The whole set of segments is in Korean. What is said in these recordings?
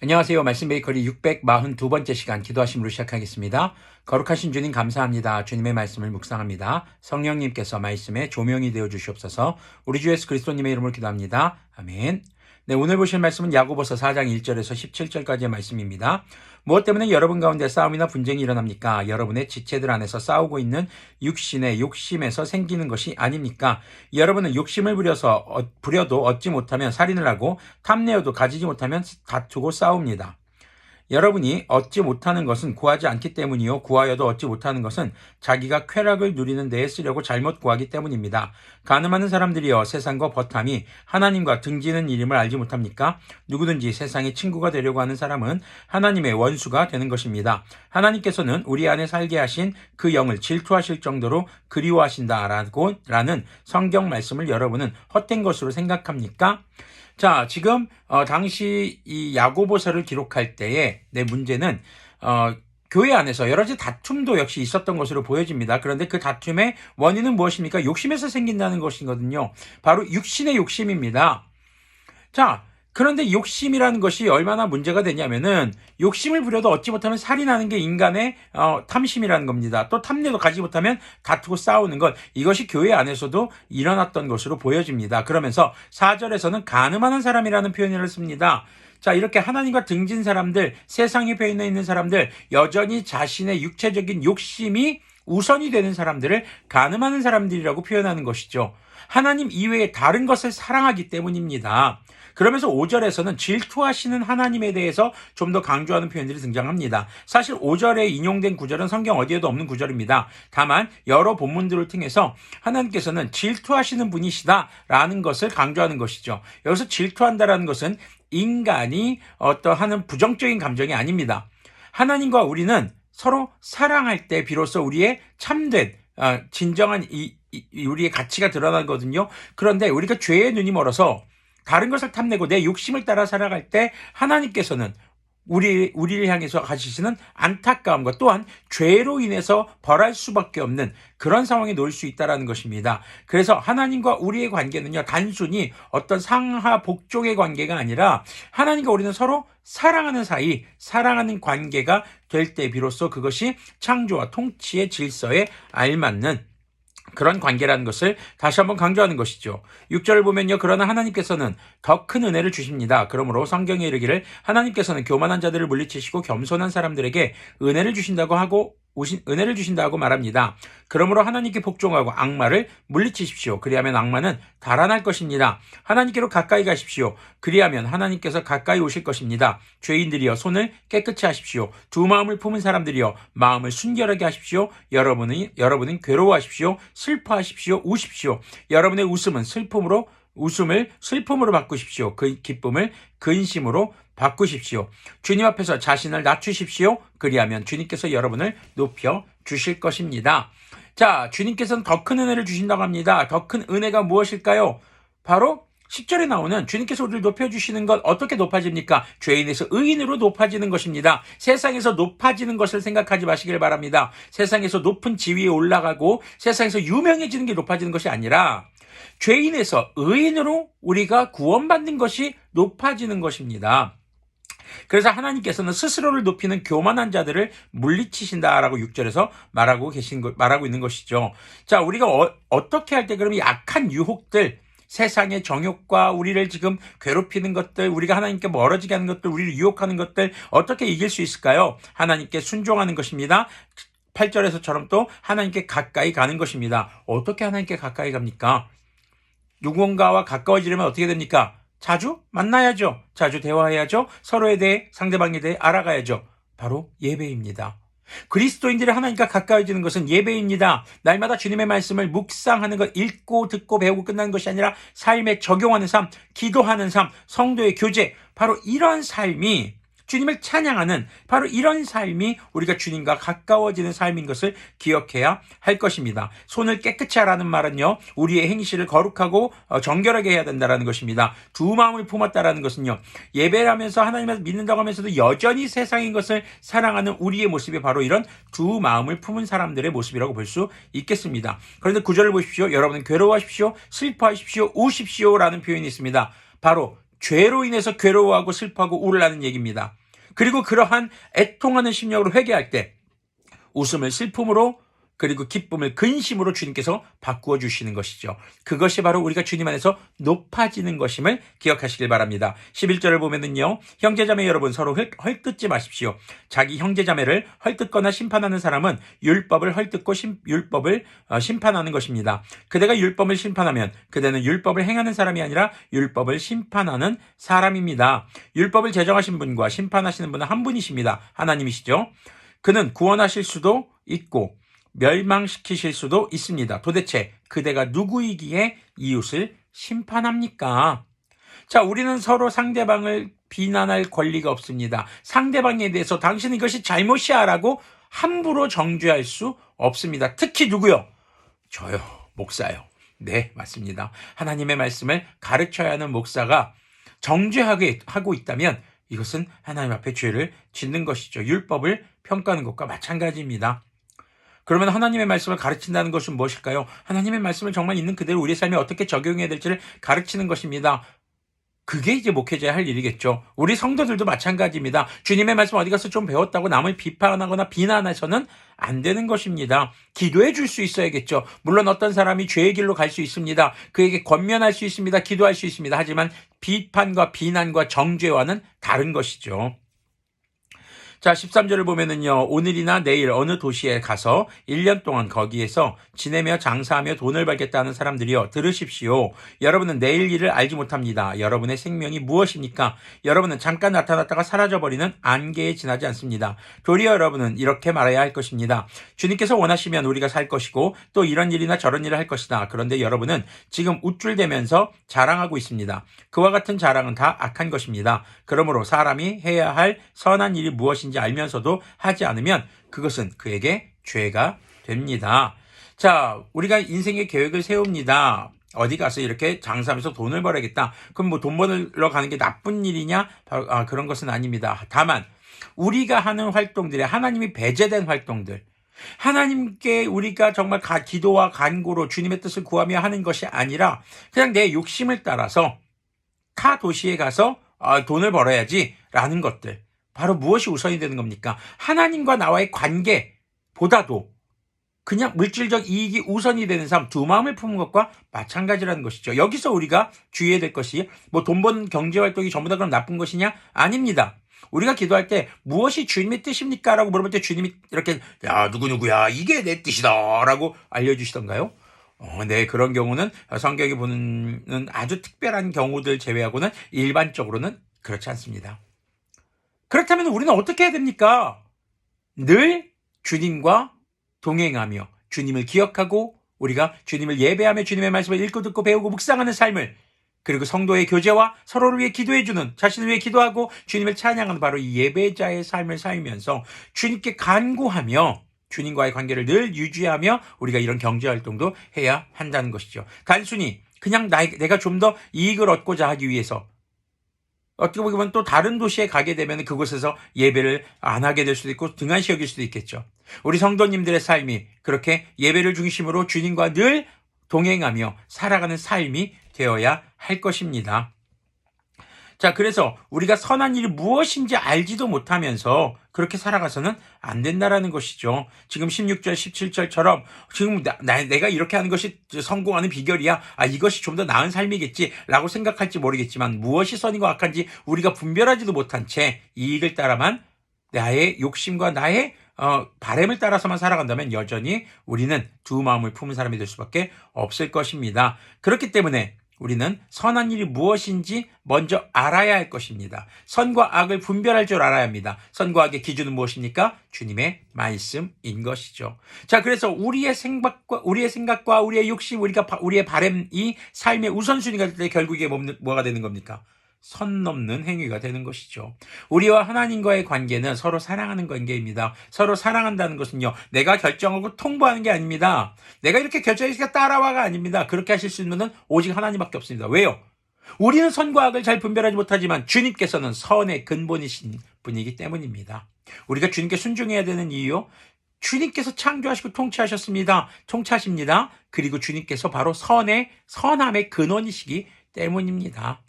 안녕하세요. 말씀 베이커리 642번째 시간 기도하심으로 시작하겠습니다. 거룩하신 주님 감사합니다. 주님의 말씀을 묵상합니다. 성령님께서 말씀에 조명이 되어 주시옵소서. 우리 주 예수 그리스도님의 이름으로 기도합니다. 아멘. 네, 오늘 보실 말씀은 야고보서 4장 1절에서 17절까지의 말씀입니다. 무엇 때문에 여러분 가운데 싸움이나 분쟁이 일어납니까? 여러분의 지체들 안에서 싸우고 있는 육신의 욕심에서 생기는 것이 아닙니까? 여러분은 욕심을 부려서 어, 부려도 얻지 못하면 살인을 하고 탐내어도 가지지 못하면 다투고 싸웁니다. 여러분이 얻지 못하는 것은 구하지 않기 때문이요. 구하여도 얻지 못하는 것은 자기가 쾌락을 누리는 데에 쓰려고 잘못 구하기 때문입니다. 가늠하는 사람들이여 세상과 버탐이 하나님과 등지는 일임을 알지 못합니까? 누구든지 세상의 친구가 되려고 하는 사람은 하나님의 원수가 되는 것입니다. 하나님께서는 우리 안에 살게 하신 그 영을 질투하실 정도로 그리워하신다라고 라는 성경 말씀을 여러분은 헛된 것으로 생각합니까? 자, 지금 어, 당시 이 야고보서를 기록할 때의 내 문제는 어, 교회 안에서 여러 가지 다툼도 역시 있었던 것으로 보여집니다. 그런데 그 다툼의 원인은 무엇입니까? 욕심에서 생긴다는 것이거든요. 바로 육신의 욕심입니다. 자, 그런데 욕심이라는 것이 얼마나 문제가 되냐면은 욕심을 부려도 얻지 못하면 살인하는 게 인간의 어, 탐심이라는 겁니다. 또 탐내도 가지 못하면 다투고 싸우는 것 이것이 교회 안에서도 일어났던 것으로 보여집니다. 그러면서 4절에서는 가늠하는 사람이라는 표현을 씁니다. 자, 이렇게 하나님과 등진 사람들, 세상에 배인해 있는 사람들, 여전히 자신의 육체적인 욕심이 우선이 되는 사람들을 가늠하는 사람들이라고 표현하는 것이죠. 하나님 이외에 다른 것을 사랑하기 때문입니다. 그러면서 5절에서는 질투하시는 하나님에 대해서 좀 더 강조하는 표현들이 등장합니다. 사실 5절에 인용된 구절은 성경 어디에도 없는 구절입니다. 다만 여러 본문들을 통해서 하나님께서는 질투하시는 분이시다라는 것을 강조하는 것이죠. 여기서 질투한다라는 것은 인간이 어떠하는 부정적인 감정이 아닙니다. 하나님과 우리는 서로 사랑할 때 비로소 우리의 참된 어, 진정한 우리의 가치가 드러나거든요. 그런데 우리가 죄의 눈이 멀어서 다른 것을 탐내고 내 욕심을 따라 살아갈 때 하나님께서는 우리, 우리를 향해서 가지시는 안타까움과 또한 죄로 인해서 벌할 수밖에 없는 그런 상황에 놓일 수 있다는 것입니다. 그래서 하나님과 우리의 관계는요, 단순히 어떤 상하 복종의 관계가 아니라 하나님과 우리는 서로 사랑하는 사이, 사랑하는 관계가 될 때 비로소 그것이 창조와 통치의 질서에 알맞는 그런 관계라는 것을 다시 한번 강조하는 것이죠. 6절을 보면요. 그러나 하나님께서는 더 큰 은혜를 주십니다. 그러므로 성경에 이르기를 하나님께서는 교만한 자들을 물리치시고 겸손한 사람들에게 은혜를 주신다고 하고 오신 은혜를 주신다고 말합니다. 그러므로 하나님께 복종하고 악마를 물리치십시오. 그리하면 악마는 달아날 것입니다. 하나님께로 가까이 가십시오. 그리하면 하나님께서 가까이 오실 것입니다. 죄인들이여 손을 깨끗이 하십시오. 두 마음을 품은 사람들이여 마음을 순결하게 하십시오. 여러분은 여러분은 괴로워하십시오. 슬퍼하십시오. 우십시오. 여러분의 웃음은 슬픔으로 웃음을 슬픔으로 바꾸십시오. 그 기쁨을 근심으로 바꾸십시오. 주님 앞에서 자신을 낮추십시오. 그리하면 주님께서 여러분을 높여 주실 것입니다. 자, 주님께서는 더 큰 은혜를 주신다고 합니다. 더 큰 은혜가 무엇일까요? 바로 10절에 나오는 주님께서 우리를 높여주시는 것 어떻게 높아집니까? 죄인에서 의인으로 높아지는 것입니다. 세상에서 높아지는 것을 생각하지 마시길 바랍니다. 세상에서 높은 지위에 올라가고 세상에서 유명해지는 게 높아지는 것이 아니라 죄인에서 의인으로 우리가 구원받는 것이 높아지는 것입니다. 그래서 하나님께서는 스스로를 높이는 교만한 자들을 물리치신다라고 6절에서 말하고 계신 것, 말하고 있는 것이죠. 자, 우리가 어, 떻게 할 때 그러면 약한 유혹들, 세상의 정욕과 우리를 지금 괴롭히는 것들, 우리가 하나님께 멀어지게 하는 것들, 우리를 유혹하는 것들 어떻게 이길 수 있을까요? 하나님께 순종하는 것입니다. 8절에서처럼 또 하나님께 가까이 가는 것입니다. 어떻게 하나님께 가까이 갑니까? 누군가와 가까워지려면 어떻게 됩니까? 자주 만나야죠. 자주 대화해야죠. 서로에 대해 상대방에 대해 알아가야죠. 바로 예배입니다. 그리스도인들이 하나님과 가까워지는 것은 예배입니다. 날마다 주님의 말씀을 묵상하는 것, 읽고 듣고 배우고 끝나는 것이 아니라 삶에 적용하는 삶, 기도하는 삶, 성도의 교제, 바로 이런 삶이 주님을 찬양하는 바로 이런 삶이 우리가 주님과 가까워지는 삶인 것을 기억해야 할 것입니다. 손을 깨끗이 하라는 말은요, 우리의 행실을 거룩하고 어, 정결하게 해야 된다는 것입니다. 두 마음을 품었다라는 것은요, 예배를 하면서 하나님을 믿는다고 하면서도 여전히 세상인 것을 사랑하는 우리의 모습이 바로 이런 두 마음을 품은 사람들의 모습이라고 볼 수 있겠습니다. 그런데 구절을 보십시오. 여러분은 괴로워하십시오. 슬퍼하십시오. 우십시오. 라는 표현이 있습니다. 바로 죄로 인해서 괴로워하고 슬퍼하고 우울하는 얘기입니다. 그리고 그러한 애통하는 심령으로 회개할 때 웃음을 슬픔으로 그리고 기쁨을 근심으로 주님께서 바꾸어 주시는 것이죠. 그것이 바로 우리가 주님 안에서 높아지는 것임을 기억하시길 바랍니다. 11절을 보면은요. 형제자매 여러분 서로 헐뜯지 마십시오. 자기 형제자매를 헐뜯거나 심판하는 사람은 율법을 헐뜯고 심, 율법을 어, 심판하는 것입니다. 그대가 율법을 심판하면 그대는 율법을 행하는 사람이 아니라 율법을 심판하는 사람입니다. 율법을 제정하신 분과 심판하시는 분은 한 분이십니다. 하나님이시죠. 그는 구원하실 수도 있고 멸망시키실 수도 있습니다. 도대체 그대가 누구이기에 이웃을 심판합니까? 자, 우리는 서로 상대방을 비난할 권리가 없습니다. 상대방에 대해서 당신은 이것이 잘못이야 라고 함부로 정죄할 수 없습니다. 특히 누구요? 저요, 목사요. 네, 맞습니다. 하나님의 말씀을 가르쳐야 하는 목사가 정죄하고 있다면 이것은 하나님 앞에 죄를 짓는 것이죠. 율법을 평가하는 것과 마찬가지입니다. 그러면 하나님의 말씀을 가르친다는 것은 무엇일까요? 하나님의 말씀을 정말 있는 그대로 우리 삶에 어떻게 적용해야 될지를 가르치는 것입니다. 그게 이제 목회자의 할 일이겠죠. 우리 성도들도 마찬가지입니다. 주님의 말씀 어디 가서 좀 배웠다고 남을 비판하거나 비난해서는 안 되는 것입니다. 기도해 줄 수 있어야겠죠. 물론 어떤 사람이 죄의 길로 갈 수 있습니다. 그에게 권면할 수 있습니다. 기도할 수 있습니다. 하지만 비판과 비난과 정죄와는 다른 것이죠. 자, 13절을 보면은요, 오늘이나 내일 어느 도시에 가서 1년 동안 거기에서 지내며 장사하며 돈을 벌겠다는 사람들이여 들으십시오. 여러분은 내일 일을 알지 못합니다. 여러분의 생명이 무엇입니까? 여러분은 잠깐 나타났다가 사라져버리는 안개에 지나지 않습니다. 도리어 여러분은 이렇게 말해야 할 것입니다. 주님께서 원하시면 우리가 살 것이고 또 이런 일이나 저런 일을 할 것이다. 그런데 여러분은 지금 우쭐대면서 자랑하고 있습니다. 그와 같은 자랑은 다 악한 것입니다. 그러므로 사람이 해야 할 선한 일이 무엇인지 것인지 알면서도 하지 않으면 그것은 그에게 죄가 됩니다. 자, 우리가 인생의 계획을 세웁니다. 어디 가서 이렇게 장사하면서 돈을 벌어야겠다. 그럼 뭐 돈 벌러 가는 게 나쁜 일이냐? 아, 그런 것은 아닙니다. 다만 우리가 하는 활동들에 하나님이 배제된 활동들, 하나님께 우리가 정말 가, 기도와 간구로 주님의 뜻을 구하며 하는 것이 아니라 그냥 내 욕심을 따라서 타 도시에 가서 아, 돈을 벌어야지라는 것들. 바로 무엇이 우선이 되는 겁니까? 하나님과 나와의 관계보다도 그냥 물질적 이익이 우선이 되는 삶, 두 마음을 품은 것과 마찬가지라는 것이죠. 여기서 우리가 주의해야 될 것이 뭐돈 버는 경제 활동이 전부 다 그럼 나쁜 것이냐? 아닙니다. 우리가 기도할 때 무엇이 주님의 뜻입니까? 라고 물어볼 때 주님이 이렇게 야 누구누구야 이게 내 뜻이다 라고 알려주시던가요? 어, 네, 그런 경우는 성경이 보는 아주 특별한 경우들 제외하고는 일반적으로는 그렇지 않습니다. 그렇다면 우리는 어떻게 해야 됩니까? 늘 주님과 동행하며 주님을 기억하고 우리가 주님을 예배하며 주님의 말씀을 읽고 듣고 배우고 묵상하는 삶을 그리고 성도의 교제와 서로를 위해 기도해주는 자신을 위해 기도하고 주님을 찬양하는 바로 이 예배자의 삶을 살면서 주님께 간구하며 주님과의 관계를 늘 유지하며 우리가 이런 경제활동도 해야 한다는 것이죠. 단순히 그냥 나, 내가 좀 더 이익을 얻고자 하기 위해서 어떻게 보면 또 다른 도시에 가게 되면 그곳에서 예배를 안 하게 될 수도 있고 등한시 여길 수도 있겠죠. 우리 성도님들의 삶이 그렇게 예배를 중심으로 주님과 늘 동행하며 살아가는 삶이 되어야 할 것입니다. 자, 그래서 우리가 선한 일이 무엇인지 알지도 못하면서 그렇게 살아가서는 안 된다라는 것이죠. 지금 16절, 17절처럼 지금 나, 나, 내가 이렇게 하는 것이 성공하는 비결이야. 아, 이것이 좀 더 나은 삶이겠지. 라고 생각할지 모르겠지만 무엇이 선이고 악한지 우리가 분별하지도 못한 채 이익을 따라만 나의 욕심과 나의 어, 바램을 따라서만 살아간다면 여전히 우리는 두 마음을 품은 사람이 될 수밖에 없을 것입니다. 그렇기 때문에 우리는 선한 일이 무엇인지 먼저 알아야 할 것입니다. 선과 악을 분별할 줄 알아야 합니다. 선과 악의 기준은 무엇입니까? 주님의 말씀인 것이죠. 자, 그래서 우리의 생각과 우리의 생각과 우리의 욕심, 우리가 우리의 바램이 삶의 우선순위가 될 때 결국에 뭐가 되는 겁니까? 선 넘는 행위가 되는 것이죠. 우리와 하나님과의 관계는 서로 사랑하는 관계입니다. 서로 사랑한다는 것은요, 내가 결정하고 통보하는 게 아닙니다. 내가 이렇게 결정해서 따라와가 아닙니다. 그렇게 하실 수 있는 분 오직 하나님밖에 없습니다. 왜요? 우리는 선과 악을 잘 분별하지 못하지만 주님께서는 선의 근본이신 분이기 때문입니다. 우리가 주님께 순종해야 되는 이유, 주님께서 창조하시고 통치하셨습니다. 통치하십니다. 그리고 주님께서 바로 선의, 선함의 근원이시기 때문입니다.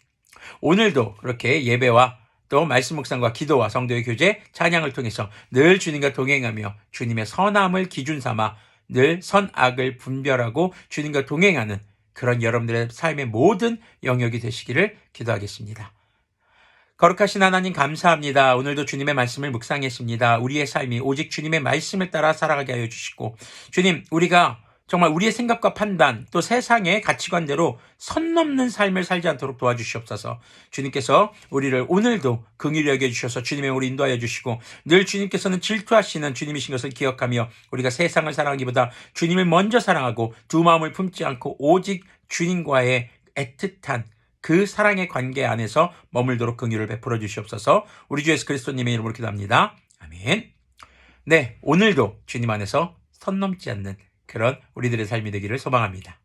오늘도 그렇게 예배와 또 말씀 묵상과 기도와 성도의 교제, 찬양을 통해서 늘 주님과 동행하며 주님의 선함을 기준 삼아 늘 선악을 분별하고 주님과 동행하는 그런 여러분들의 삶의 모든 영역이 되시기를 기도하겠습니다. 거룩하신 하나님 감사합니다. 오늘도 주님의 말씀을 묵상했습니다. 우리의 삶이 오직 주님의 말씀을 따라 살아가게 하여 주시고 주님 우리가 정말 우리의 생각과 판단 또 세상의 가치관대로 선 넘는 삶을 살지 않도록 도와주시옵소서. 주님께서 우리를 오늘도 긍휼히 여겨 주셔서 주님의 우리 인도하여 주시고 늘 주님께서는 질투하시는 주님이신 것을 기억하며 우리가 세상을 사랑하기보다 주님을 먼저 사랑하고 두 마음을 품지 않고 오직 주님과의 애틋한 그 사랑의 관계 안에서 머물도록 긍휼을 베풀어 주시옵소서. 우리 주 예수 그리스도님의 이름으로 기도합니다. 아멘. 네, 오늘도 주님 안에서 선 넘지 않는 그런 우리들의 삶이 되기를 소망합니다.